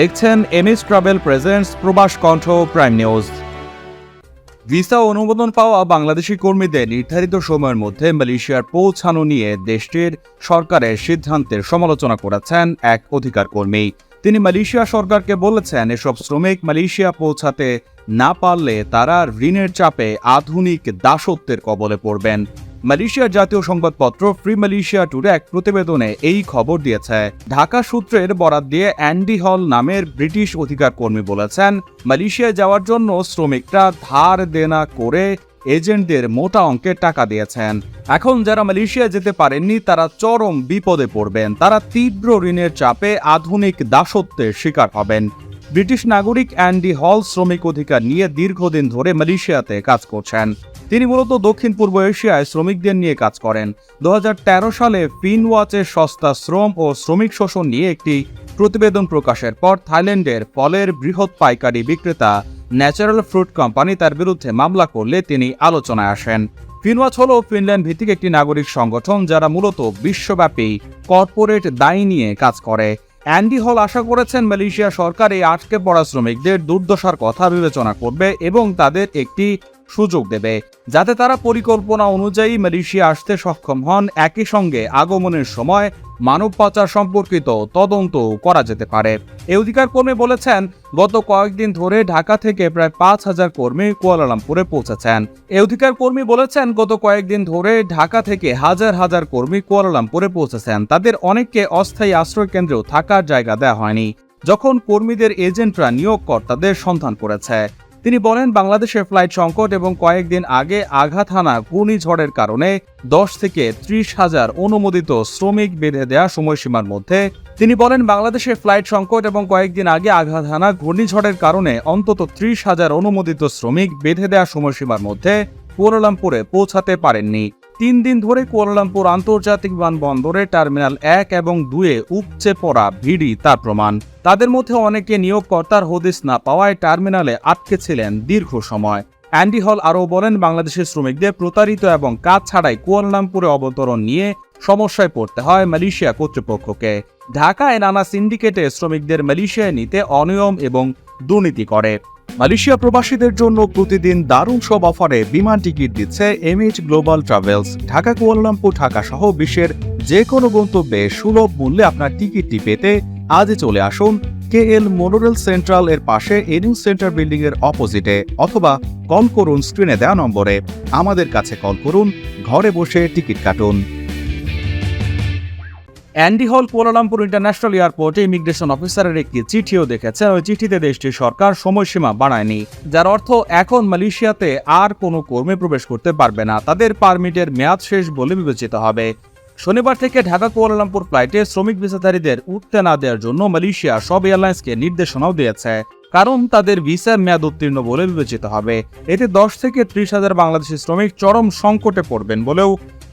দেখছেন MS travel presents প্রবাস কণ্ঠ প্রাইম নিউজ। ভিসা অনুমোদন পাওয়া বাংলাদেশি কর্মীদের নির্ধারিত সময়ের মধ্যে মালয়েশিয়ার পৌঁছানো নিয়ে দেশটির সরকারের সিদ্ধান্তের সমালোচনা করেছেন এক অধিকার কর্মী। তিনি মালয়েশিয়া সরকারকে বলেছেন, এসব শ্রমিক মালয়েশিয়া পৌঁছাতে না পারলে তারা ঋণের চাপে আধুনিক দাসত্বের কবলে পড়বেন। মালয়েশিয়ার জাতীয় সংবাদপত্র ফ্রি মালয়েশিয়া টুডে এক প্রতিবেদনে এই খবর দিয়েছে। ঢাকা সূত্রের বরাত দিয়ে অ্যান্ডি হল নামের ব্রিটিশ অধিকার কর্মী বলেছেন, মালয়েশিয়ায় যাওয়ার জন্য শ্রমিকরা ধার দেনা করে এজেন্টদের মোটা অঙ্কের টাকা দিয়েছেন। এখন যারা মালয়েশিয়া যেতে পারেননি, তারা চরম বিপদে পড়বেন। তারা তীব্র ঋণের চাপে আধুনিক দাসত্বের শিকার হবেন। ব্রিটিশ নাগরিক অ্যান্ডি হল শ্রমিক অধিকার নিয়ে দীর্ঘদিন ধরে মালয়েশিয়াতে কাজ করছেন। তিনি মূলত দক্ষিণ পূর্ব এশিয়ায় শ্রমিকদের নিয়ে কাজ করেন। দুহাজার তেরো সালে ফিনওয়াচের সস্তা শ্রম ও শ্রমিক শোষণ নিয়ে একটি প্রতিবেদন প্রকাশের পর থাইল্যান্ডের ফলের বৃহৎ পাইকারি বিক্রেতা ন্যাচারাল ফ্রুট কোম্পানি তার বিরুদ্ধে মামলা করলে তিনি আলোচনায় আসেন। ফিনওয়াচ হল ফিনল্যান্ড ভিত্তিক একটি নাগরিক সংগঠন যারা মূলত বিশ্বব্যাপী কর্পোরেট দায় নিয়ে কাজ করে। অ্যান্ডি হল আশা করেছেন মালয়েশিয়া সরকার এই আটকে পড়া শ্রমিকদের দুর্দশার কথা বিবেচনা করবে এবং তাদের একটি সুযোগ দেবে। যাতে তারা পরিকল্পনা অনুযায়ী মালয়েশিয়া আসতে সক্ষম হন, একই সঙ্গে আগমনের সময় মানব পাচার সম্পর্কিত তদন্ত করা যেতে পারে। এ অধিকার কর্মী বলেছেন, গত কয়েকদিন ধরে ঢাকা থেকে প্রায় পাঁচ হাজার কর্মী কুয়ালালামপুরে পৌঁছেছেন। এই অধিকার কর্মী বলেছেন, গত কয়েকদিন ধরে ঢাকা থেকে হাজার হাজার কর্মী কুয়ালালামপুরে পৌঁছেছেন। তাদের অনেককে অস্থায়ী আশ্রয় কেন্দ্রেও থাকার জায়গা দেওয়া হয়নি, যখন কর্মীদের এজেন্টরা নিয়োগকর্তাদের সন্ধান করেছে। তিনি বলেন বাংলাদেশের ফ্লাইট সংকট এবং কয়েকদিন আগে আঘাত হানা ঘূর্ণিঝড়ের কারণে দশ থেকে ত্রিশ হাজার অনুমোদিত শ্রমিক বেঁধে দেওয়া সময়সীমার মধ্যে তিনি বলেন বাংলাদেশের ফ্লাইট সংকট এবং কয়েকদিন আগে আঘাত হানা ঘূর্ণিঝড়ের কারণে অন্তত ত্রিশ হাজার অনুমোদিত শ্রমিক বেঁধে দেওয়া সময়সীমার মধ্যে কুয়ালালামপুরে পৌঁছাতে পারেননি। তিন দিন ধরে কুয়ালালামপুর আন্তর্জাতিক বিমানবন্দরে টার্মিনাল এক এবং দুয়ে উপচে পড়া ভিড়ই তার প্রমাণ। তাদের মধ্যে অনেকে নিয়োগকর্তার হদিস না পাওয়ায় টার্মিনালে আটকে ছিলেন দীর্ঘ সময়। অ্যান্ডি হল আরও বলেন, বাংলাদেশের শ্রমিকদের প্রতারিত এবং কাজ ছাড়াই কুয়ালালামপুরে অবতরণ নিয়ে সমস্যায় পড়তে হয় মালয়েশিয়া কর্তৃপক্ষকে। ঢাকায় নানা সিন্ডিকেটে শ্রমিকদের মালয়েশিয়ায় নিতে অনিয়ম এবং দুর্নীতি করে। মালয়েশিয়া প্রবাসীদের জন্য প্রতিদিন দারুণ সব অফারে বিমান টিকিট দিচ্ছে MH global travels Dhaka, Kuala Lumpur Dhaka সহ বিশ্বের যে কোনো গন্তব্যে সুলভ মূল্যে আপনার টিকিটটি পেতে আজই চলে আসুন কে এল মোনোরেল সেন্ট্রাল এর পাশে এনিউ সেন্টার বিল্ডিং এর অপোজিটে অথবা কল করুন স্ক্রিনে দেওয়া নম্বরে। আমাদের কাছে কল করুন, ঘরে বসে টিকিট কাটুন। অ্যান্ডি হল কুয়ালালামপুর ইন্টারন্যাশনাল এয়ারপোর্টে ইমিগ্রেশন অফিসারের একটি চিঠিও দেখেছেন। ওই চিঠিতে দেশটির সরকার সময়সীমা বাড়ায়নি, যার অর্থ এখন মালয়েশিয়াতে আর কোনো কর্মী প্রবেশ করতে পারবে না। তাদের পারমিটের মেয়াদ শেষ বলে বিবেচিত হবে। শনিবার থেকে ঢাকা কুয়ালালামপুর ফ্লাইটে শ্রমিক ভিসাধারীদের উঠতে না দেওয়ার জন্য মালয়েশিয়া সব এয়ারলাইন্সকে নির্দেশনাও দিয়েছে। কারণ তাদের ভিসার মেয়াদ উত্তীর্ণ বলে বিবেচিত হবে। এতে দশ থেকে ত্রিশ হাজার বাংলাদেশি শ্রমিক চরম সংকটে পড়বেন বলেও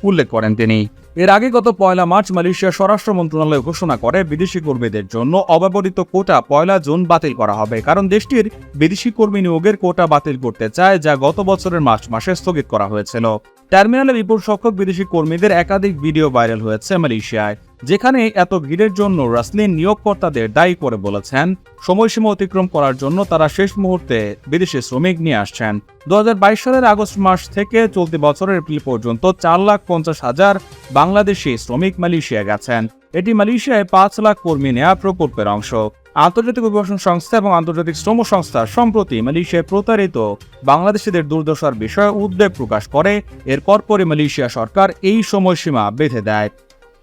উল্লেখ করেন তিনি। এর আগে গত পয়লা মার্চ মালয়েশিয়ার স্বরাষ্ট্র মন্ত্রণালয় ঘোষণা করে, বিদেশি কর্মীদের জন্য অব্যবহৃত কোটা পয়লা জুন বাতিল করা হবে। কারণ দেশটির বিদেশি কর্মী নিয়োগের কোটা বাতিল করতে চায়, যা গত বছরের মার্চ মাসে স্থগিত করা হয়েছিল। টার্মিনালে বিপুল সংখ্যক বিদেশি কর্মীদের একাধিক ভিডিও ভাইরাল হয়েছে মালয়েশিয়ায়। যেখানে এত ভিড়ের জন্য রাসলিন নিয়োগকর্তাদের দায়ী করে বলেছেন, সময়সীমা অতিক্রম করার জন্য তারা শেষ মুহূর্তে বিদেশি শ্রমিক নিয়ে আসছেন। দু হাজার বাইশ সালের আগস্ট মাস থেকে চলতি বছরের এপ্রিল পর্যন্ত চার লাখ পঞ্চাশ হাজার বাংলাদেশি শ্রমিক মালয়েশিয়া গেছেন। এটি মালয়েশিয়ায় পাঁচ লাখ কর্মী নেওয়া প্রকল্পের অংশ। আন্তর্জাতিক অভিবাসন সংস্থা এবং আন্তর্জাতিক শ্রম সংস্থা সম্প্রতি মালয়েশিয়ায় প্রতারিত বাংলাদেশিদের দুর্দশার বিষয়ে উদ্বেগ প্রকাশ করে। এর পরপরই মালয়েশিয়া সরকার এই সময়সীমা বেঁধে দেয়।